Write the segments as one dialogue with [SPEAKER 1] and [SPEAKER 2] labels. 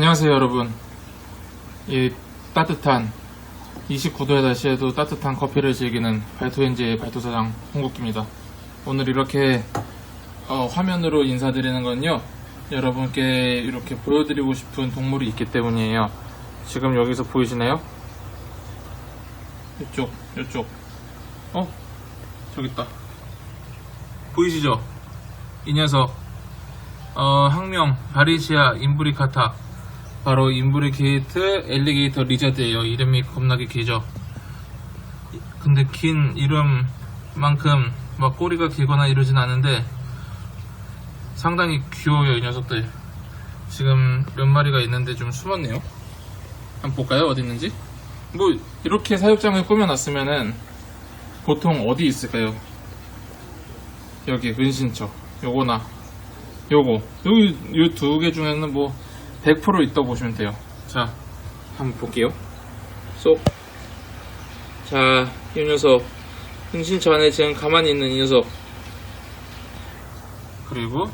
[SPEAKER 1] 안녕하세요 여러분. 이 따뜻한 29도의 날씨에도 따뜻한 커피를 즐기는 발토엔지의 발토사장 홍국기입니다. 오늘 이렇게 어, 화면으로 인사드리는 건요 여러분께 이렇게 보여드리고 싶은 동물이 있기 때문이에요. 지금 여기서 보이시나요? 이쪽 이쪽. 어? 저기 있다. 보이시죠? 이 녀석. 어, 학명 바리시아 인브리카타 바로 인브리 게이트 엘리게이터 리자드예요. 이름이 겁나게 길죠. 근데 긴 이름만큼 막 꼬리가 길거나 이러진 않은데 상당히 귀여워요 이 녀석들. 지금 몇 마리가 있는데 좀 숨었네요. 한번 볼까요? 어디 있는지? 뭐 이렇게 사육장을 꾸며놨으면은 보통 어디 있을까요? 여기 은신처. 요거나 요거. 여기 요 두 개 중에는 뭐 100% 있다고 보시면 돼요. 자 한번 볼게요. 쏙. 자, 이 녀석. 흥신처 안에 지금 가만히 있는 이 녀석. 그리고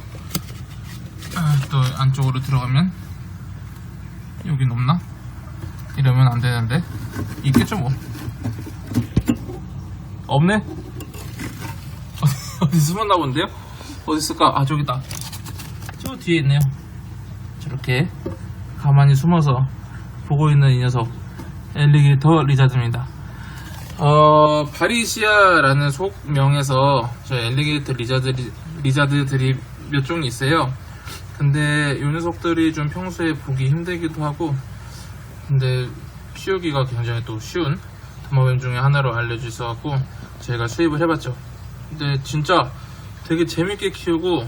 [SPEAKER 1] 아, 또 안쪽으로 들어가면 여기 높나? 이러면 안 되는데. 있겠죠 뭐. 없네? 어디 숨었나 본데요? 어디 있을까? 아 저기다. 저 뒤에 있네요. 저렇게 가만히 숨어서 보고 있는 이 녀석 엘리게이터 리자드입니다. 어, 바리시아라는 속명에서 저 엘리게이터 리자드, 리자드들이 몇 종이 있어요. 근데 이 녀석들이 좀 평소에 보기 힘들기도 하고 근데 키우기가 굉장히 또 쉬운 도마뱀 중에 하나로 알려져 있어갖고 제가 수입을 해봤죠. 근데 진짜 되게 재밌게 키우고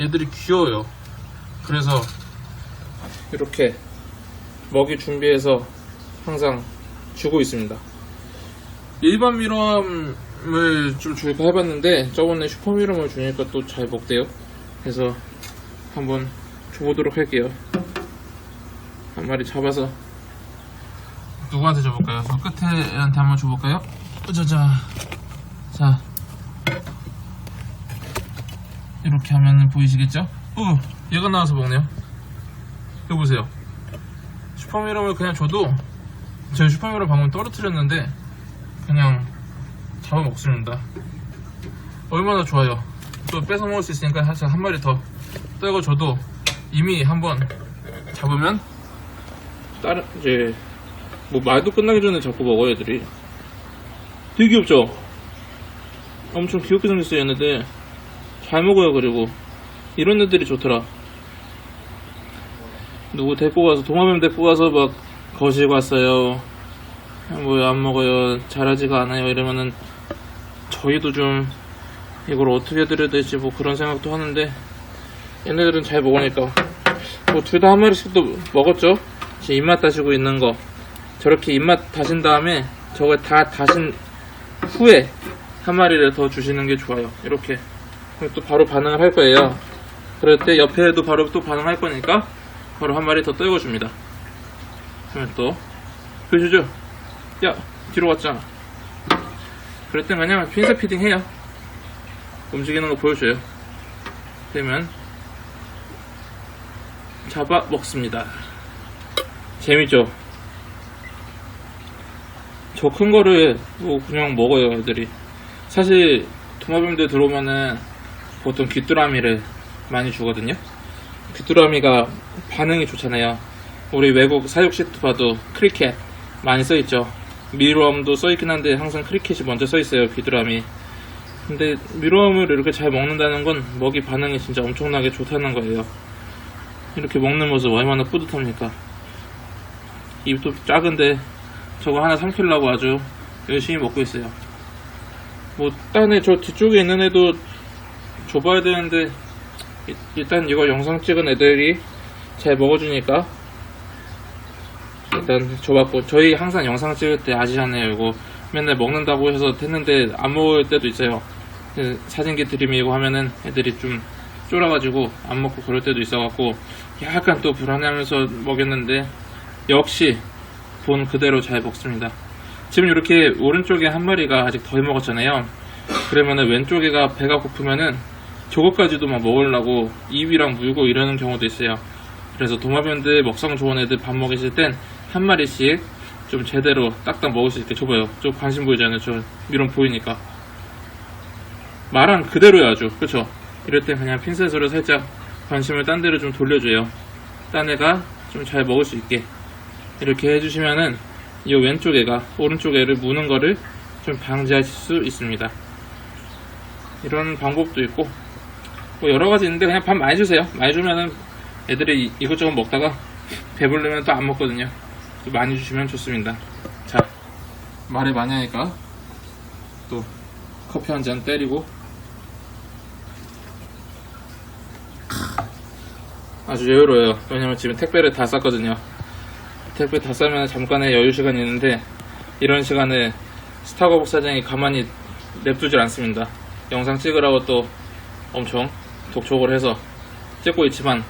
[SPEAKER 1] 애들이 귀여워요. 그래서 이렇게 먹이 준비해서 항상 주고 있습니다 일반 미럼을 좀 줄까 해봤는데 저번에 슈퍼 미럼을 주니까 또 잘 먹대요 그래서 한번 줘보도록 할게요 한 마리 잡아서 누구한테 줘볼까요? 저 끝에 애한테 한번 줘볼까요? 자자 자 이렇게 하면 보이시겠죠? 어, 얘가 나와서 먹네요. 이거 보세요. 슈퍼미럼을 그냥 줘도 저희 슈퍼미럼 방금 떨어뜨렸는데 그냥 잡아먹습니다. 얼마나 좋아요. 또 뺏어 먹을 수 있으니까 사실 한 마리 더 떼고 줘도 이미 한번 잡으면 다른 이제 뭐 말도 끝나기 전에 자꾸 먹어요 애들이. 되게 귀엽죠? 엄청 귀엽게 생겼어요 얘네들. 잘 먹어요 그리고 이런 애들이 좋더라 누구 데리고 가서 도마뱀 데리고 가서 막 거시고 왔어요. 뭐 안 먹어요. 잘하지가 않아요. 이러면은 저희도 좀 이걸 어떻게 드려야 될지 뭐 그런 생각도 하는데 얘네들은 잘 먹으니까. 뭐 둘 다 한 마리씩 도 먹었죠? 지금 입맛 다시고 있는 거. 저렇게 입맛 다신 다음에 저걸 다 다신 후에 한 마리를 더 주시는 게 좋아요. 이렇게. 그럼 또 바로 반응을 할 거예요. 그럴 때 옆에도 바로 또 반응할 거니까 바로 한 마리 더 떼어줍니다. 그러면 또 보여주죠? 야 뒤로 왔잖아. 그럴 때 그냥 핀셋 피딩 해요. 움직이는 거 보여줘요. 되면 잡아 먹습니다. 재밌죠? 저 큰 거를 뭐 그냥 먹어요 애들이. 사실 도마뱀들 들어오면은 보통 귀뚜라미를 많이 주거든요. 귀뚜라미가 반응이 좋잖아요. 우리 외국 사육 시트 봐도 크리켓 많이 써있죠. 미로암도 써있긴 한데 항상 크리켓이 먼저 써있어요. 귀뚜라미. 근데 미로암을 이렇게 잘 먹는다는 건 먹이 반응이 진짜 엄청나게 좋다는 거예요. 이렇게 먹는 모습 얼마나 뿌듯합니까? 입도 작은데 저거 하나 삼키려고 아주 열심히 먹고 있어요. 뭐, 딴에 저 뒤쪽에 있는 애도 줘봐야 되는데, 이- 일단 이거 영상 찍은 애들이 잘 먹어주니까, 일단 줘봤고, 저희 항상 영상 찍을 때 아시잖아요. 이거 맨날 먹는다고 해서 했는데 안 먹을 때도 있어요. 그 사진기 들이밀고 하면은 애들이 좀 쫄아가지고 안 먹고 그럴 때도 있어갖고, 약간 또 불안해하면서 먹였는데, 역시 본 그대로 잘 먹습니다. 지금 이렇게 오른쪽에 한 마리가 아직 덜 먹었잖아요. 그러면은 왼쪽에가 배가 고프면은 저것까지도 막 먹으려고 입이랑 물고 이러는 경우도 있어요. 그래서 도마뱀들 먹성 좋은 애들 밥 먹이실 땐 한 마리씩 좀 제대로 딱딱 먹을 수 있게 줘봐요. 좀 관심 보이잖아요. 저 미련 보이니까. 말한 그대로야 아주. 그쵸? 이럴 땐 그냥 핀셋으로 살짝 관심을 딴 데로 좀 돌려줘요. 딴 애가 좀 잘 먹을 수 있게. 이렇게 해주시면은 이 왼쪽 애가 오른쪽 애를 무는 거를 좀 방지하실 수 있습니다. 이런 방법도 있고 뭐 여러 가지 있는데 그냥 밥 많이 주세요. 많이 주면은 애들이 이- 이것저것 먹다가 배부르면 또 안 먹거든요. 좀 많이 주시면 좋습니다. 자, 말을 많이 하니까 또 커피 한 잔 때리고 아주 여유로워요. 왜냐면 지금 택배를 다 쌌거든요. 택배 다 싸면 잠깐의 여유 시간이 있는데 이런 시간에 스타거북 사장이 가만히 냅두질 않습니다. 영상 찍으라고 또 엄청 독촉을 해서 찍고 있지만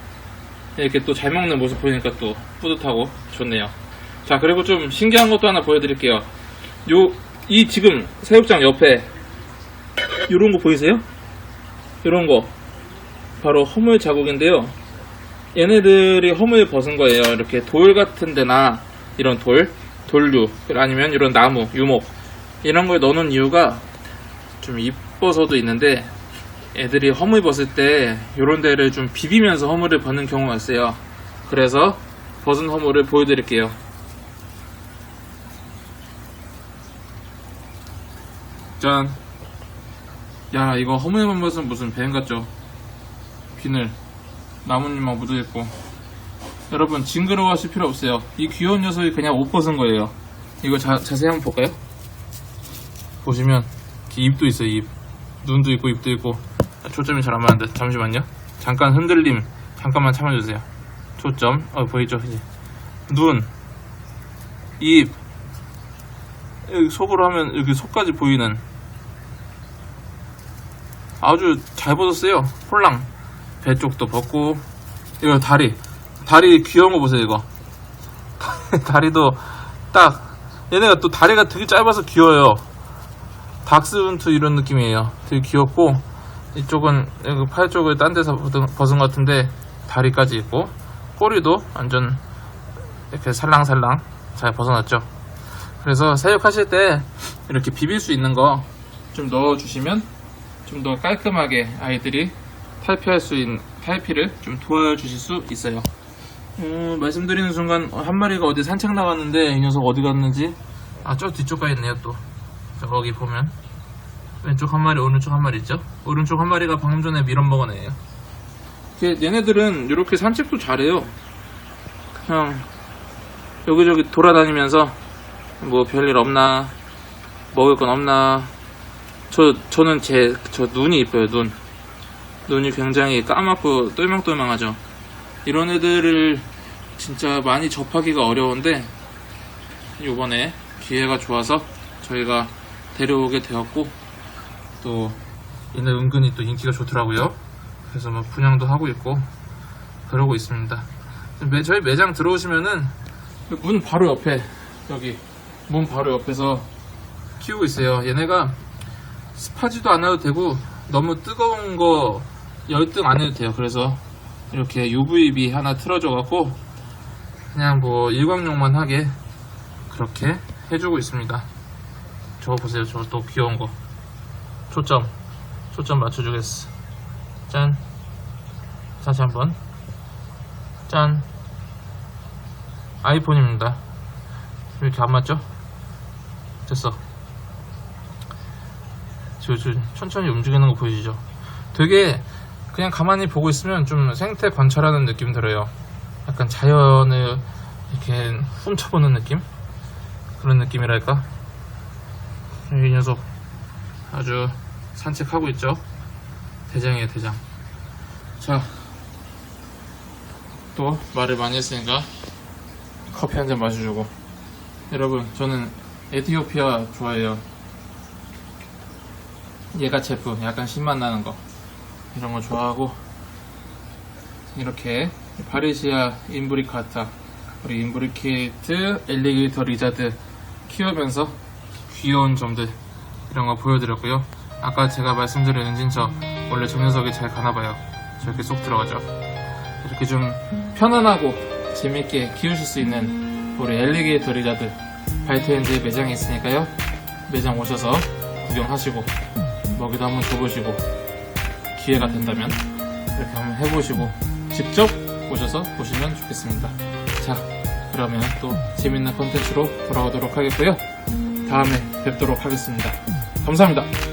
[SPEAKER 1] 이렇게 또 잘 먹는 모습 보이니까 또 뿌듯하고 좋네요. 자 그리고 좀 신기한 것도 하나 보여드릴게요. 요 이 지금 새우장 옆에 요런 거 보이세요? 요런 거 바로 허물 자국인데요. 얘네들이 허물 벗은 거예요. 이렇게 돌 같은 데나 이런 돌, 돌류, 아니면 이런 나무, 유목 이런 걸 넣어놓은 이유가 좀 이뻐서도 있는데 애들이 허물 벗을 때 이런 데를 좀 비비면서 허물을 벗는 경우가 있어요. 그래서 벗은 허물을 보여드릴게요. 짠. 야, 이거 허물만 벗은 무슨 뱀 같죠? 비늘. 나뭇잎만 묻어있고. 여러분, 징그러워 하실 필요 없어요. 이 귀여운 녀석이 그냥 옷 벗은 거예요. 이거 자, 자세히 한번 볼까요? 보시면, 입도 있어요, 입. 눈도 있고, 입도 있고. 아, 초점이 잘 안 맞는데, 잠시만요. 잠깐 흔들림, 잠깐만 참아주세요. 초점, 어, 보이죠? 이제. 눈, 입, 여기 속으로 하면 여기 속까지 보이는 아주 잘 벗었어요. 홀랑. 배 쪽도 벗고, 이거 다리. 다리 귀여운 거 보세요, 이거. 다리도 딱, 얘네가 또 다리가 되게 짧아서 귀여워요. 닥스훈트 이런 느낌이에요. 되게 귀엽고, 이쪽은 팔 쪽을 딴 데서 벗은- 것 같은데, 다리까지 있고, 꼬리도 완전 이렇게 살랑살랑 잘 벗어났죠. 그래서 사육하실 때 이렇게 비빌 수 있는 거 좀 넣어주시면 좀 더 깔끔하게 아이들이 탈피할 수 있는 탈피를 좀 도와주실 수 있어요. 어, 말씀드리는 순간 한 마리가 어디 산책 나갔는데 이 녀석 어디 갔는지 아 저 뒤쪽 가 있네요 또 저기 보면 왼쪽 한 마리 오른쪽 한 마리 있죠? 오른쪽 한 마리가 방금 전에 밀어 먹은 애예요 걔- 얘네들은 이렇게 산책도 잘해요. 그냥 여기저기 돌아다니면서 뭐 별일 없나 먹을 건 없나. 저 저는 제 저 눈이 이뻐요 눈. 눈이 굉장히 까맣고 똘망똘망하죠. 이런 애들을 진짜 많이 접하기가 어려운데 요번에 기회가 좋아서 저희가 데려오게 되었고 또 얘네 은근히 또 인기가 좋더라고요 그래서 뭐 분양도 하고 있고 그러고 있습니다 매- 저희 매장 들어오시면은 문 바로 옆에 여기 문 바로 옆에서 키우고 있어요. 얘네가 습하지도 않아도 되고 너무 뜨거운 거 열등 안 해도 돼요. 그래서 이렇게 UVB 하나 틀어줘 갖고 그냥 뭐 일광욕만 하게 그렇게 해주고 있습니다. 저거 보세요. 저또 귀여운 거. 초점. 초점 맞춰주겠어. 짠. 다시 한번. 짠. 아이폰입니다. 이렇게 안 맞죠? 됐어. 저, 저, 천천히 움직이는 거 보이시죠? 되게 그냥 가만히 보고 있으면 좀 생태 관찰하는 느낌 들어요. 약간 자연을 이렇게 훔쳐보는 느낌? 그런 느낌이랄까? 이 녀석 아주 산책하고 있죠? 대장이에요, 대장. 자, 또 말을 많이 했으니까 커피 한 잔 마셔주고. 여러분 저는 에티오피아 좋아해요. 얘가 제품 약간 신맛 나는 거. 이런 거 좋아하고. 이렇게 파리시아 인브리카타 우리 인브리케이트 엘리게이터 리자드 키우면서 귀여운 점들 이런 거 보여드렸고요 아까 제가 말씀드린 은진처 원래 저 녀석이 잘 가나봐요 저렇게 쏙 들어가죠 이렇게 좀 편안하고 재밌게 키우실 수 있는 우리 엘리게이터 리자들 바이트핸드 매장에 있으니까요. 매장 오셔서 구경하시고 먹이도 한번 줘보시고 기회가 된다면 이렇게 한번 해보시고 직접 오셔서 보시면 좋겠습니다. 자, 그러면 또 재밌는 컨텐츠로 돌아오도록 하겠고요. 다음에 뵙도록 하겠습니다. 감사합니다.